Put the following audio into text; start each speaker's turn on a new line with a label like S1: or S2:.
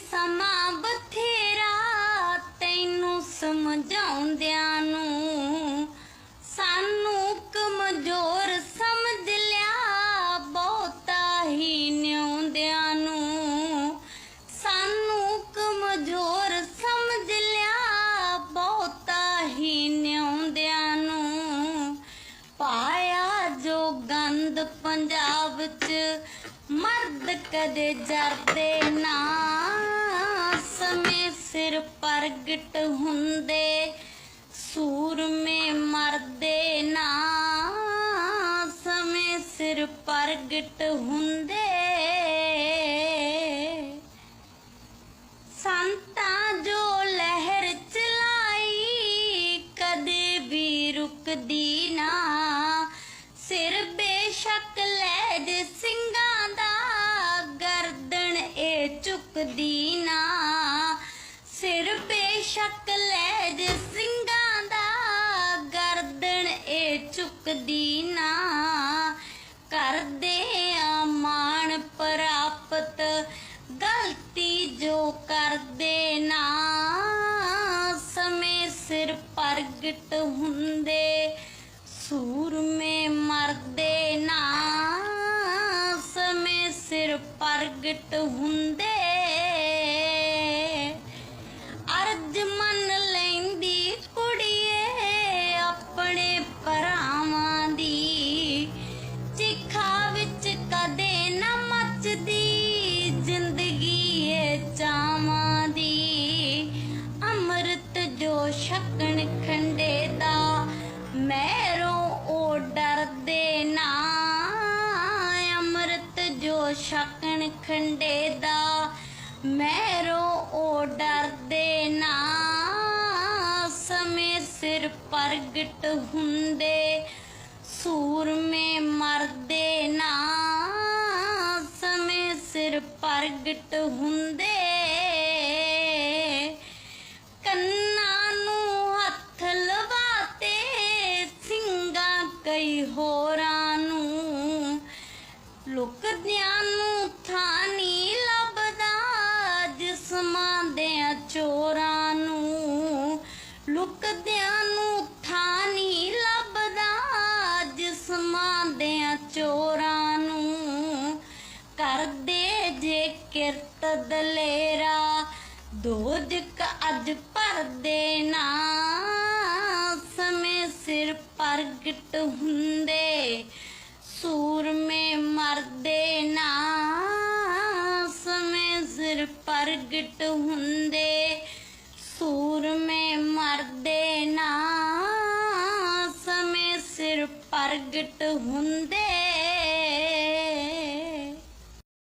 S1: ਸਮਾਂ ਬਥੇਰਾ ਤੈਨੂੰ ਸਮਝਾਉਂਦਿਆਂ ਨੂੰ ਸਾਨੂੰ ਕਮਜ਼ੋਰ ਸਮਝ ਲਿਆ, ਬਹੁਤਾ ਹੀ ਨਿਉਂਦਿਆਂ ਨੂੰ ਸਾਨੂੰ ਕਮਜ਼ੋਰ ਸਮਝ ਲਿਆ, ਬਹੁਤਾ ਹੀ ਨਿਉਂਦਿਆਂ ਨੂੰ ਪਾਇਆ ਜੋ ਗੰਦ ਪੰਜਾਬ ਚ ਮਰਦ ਕਦੇ ਜਰਦੇ ਨਾ। ਸਮੇਂ ਸਿਰ ਪ੍ਰਗਟ ਹੁੰਦੇ, ਸੂਰਮੇ ਮਰਦੇ ਨਾ। ਸਮੇਂ ਸਿਰ ਪ੍ਰਗਟ ਹੁੰਦੇ। ਸੰਤਾਂ ਜੋ ਲਹਿਰ ਚਲਾਈ, ਕਦੇ ਵੀ ਰੁਕਦੀ ਨਾ। ਸਿਰ ਬੇਸ਼ੱਕ ਲੈ ਦੇ ਸਿੰਘਾਂ ਦਾ, ਗਰਦਨ ਇਹ ਝੁਕਦੀ ਨਾ ਸਿਰ ਬੇਸ਼ੱਕ ਲੈ ਸਿੰਘਾਂ ਦਾ ਗਰਦਨ ਇਹ ਚੁੱਕਦੀ ਨਾ। ਕਰਦੇ ਆ ਮਾਣ ਪ੍ਰਾਪਤ ਗਲਤੀ ਜੋ ਕਰਦੇ ਨਾ। ਸਮੇਂ ਸਿਰ ਪ੍ਰਗਟ ਹੁੰਦੇ, ਸੂਰਮੇ ਮਰਦੇ ਨਾ। ਸਮੇਂ ਸਿਰ ਪ੍ਰਗਟ ਹੁੰਦੇ ਛਕਣ ਖੰਡੇ ਦਾ, ਮੈਰੋਂ ਉਹ ਡਰਦੇ ਨਾ। ਅੰਮ੍ਰਿਤ ਜੋ ਛਕਣ ਖੰਡੇ ਦਾ, ਮੈਰੋਂ ਉਹ ਡਰਦੇ ਨਾ। ਸਮੇਂ ਸਿਰ ਪ੍ਰਗਟ ਹੁੰਦੇ, ਸੂਰਮੇ ਮਰਦੇ ਨਾ। ਸਮੇਂ ਸਿਰ ਪ੍ਰਗਟ ਹੁੰਦੇ ਲੁਕਦਿਆਂ ਨੂੰ ਥਾਂ ਨੀ ਲੱਭਦਾ ਜਿਸਮਾਂ ਦੇ ਚੋਰਾਂ ਨੂੰ। ਲੁਕਦਿਆਂ ਨੂੰ ਥਾਂ ਨੀ ਲੱਭਦਾ ਜਿਸਮਾਂ ਦੇ ਚੋਰਾਂ ਨੂੰ। ਕਰਦੇ ਜੇ ਕਿਰਤ ਦਲੇਰਾ ਦੋਜਕ ਅੱਜ ਭਰਦੇ ਨਾ ਸਮੇਂ ਸਿਰ ਪ੍ਰਗਟ ਹੁੰਦੇ ਪ੍ਰਗਟ ਹੁੰਦੇ ਸੂਰਮੇ ਮਰਦੇ ਨਾ ਸਮੇਂ ਸਿਰ ਪ੍ਰਗਟ ਹੁੰਦੇ।